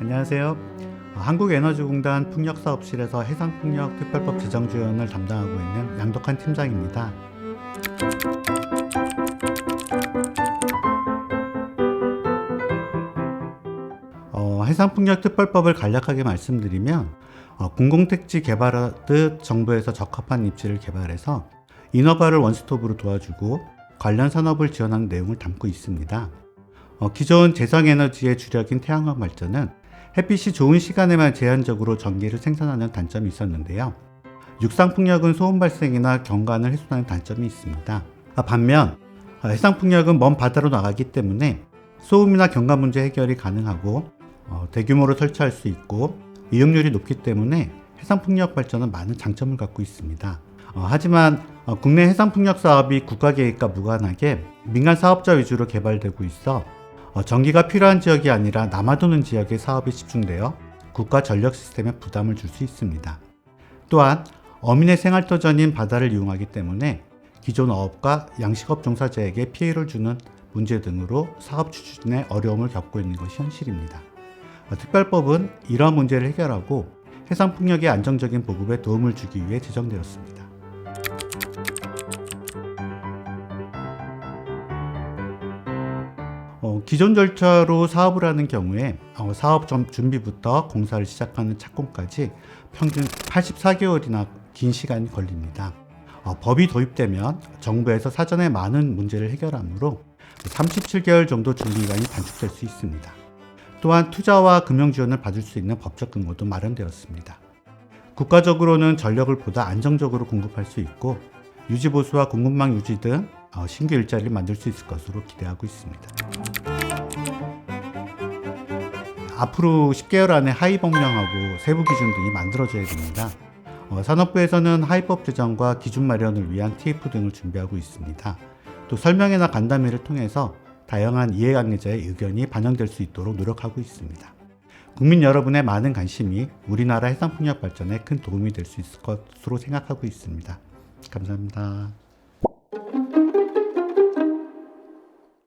안녕하세요. 어, 한국에너지공단 풍력사업실에서 해상풍력 특별법 제정 지원을 담당하고 있는 양덕한 팀장입니다. 어, 해상풍력 특별법을 간략하게 말씀드리면 어, 공공택지 개발하듯 정부에서 적합한 입지를 개발해서 인허가를 원스톱으로 도와주고 관련 산업을 지원하는 내용을 담고 있습니다. 어, 기존 재생에너지의 주력인 태양광 발전은 햇빛이 좋은 시간에만 제한적으로 전기를 생산하는 단점이 있었는데요. 육상풍력은 소음 발생이나 경관을 훼손하는 단점이 있습니다. 아, 반면 어, 해상풍력은 먼 바다로 나가기 때문에 소음이나 경관 문제 해결이 가능하고 어, 대규모로 설치할 수 있고 이용률이 높기 때문에 해상풍력 발전은 많은 장점을 갖고 있습니다. 어, 하지만 어, 국내 해상풍력 사업이 국가 계획과 무관하게 민간 사업자 위주로 개발되고 있어 어, 전기가 필요한 지역이 아니라 남아도는 지역에 사업이 집중되어 국가 전력 시스템에 부담을 줄 수 있습니다. 또한 어민의 생활터전인 바다를 이용하기 때문에 기존 어업과 양식업 종사자에게 피해를 주는 문제 등으로 사업 추진에 어려움을 겪고 있는 것이 현실입니다. 어, 특별법은 이러한 문제를 해결하고 해상풍력의 안정적인 보급에 도움을 주기 위해 제정되었습니다. 어, 기존 절차로 사업을 하는 경우에 어, 사업 점- 준비부터 공사를 시작하는 착공까지 평균 84개월이나 긴 시간이 걸립니다. 어, 법이 도입되면 정부에서 사전에 많은 문제를 해결하므로 37개월 정도 준비 기간이 단축될 수 있습니다. 또한 투자와 금융 지원을 받을 수 있는 법적 근거도 마련되었습니다. 국가적으로는 전력을 보다 안정적으로 공급할 수 있고 유지 보수와 공급망 유지 등 어, 신규 일자리를 만들 수 있을 것으로 기대하고 있습니다. 앞으로 10개월 안에 하위 법령하고 세부 기준 등이 만들어져야 됩니다. 어, 산업부에서는 하위법 제정과 기준 마련을 위한 TF 등을 준비하고 있습니다. 또 설명회나 간담회를 통해서 다양한 이해관계자의 의견이 반영될 수 있도록 노력하고 있습니다. 국민 여러분의 많은 관심이 우리나라 해상풍력 발전에 큰 도움이 될 수 있을 것으로 생각하고 있습니다. 감사합니다.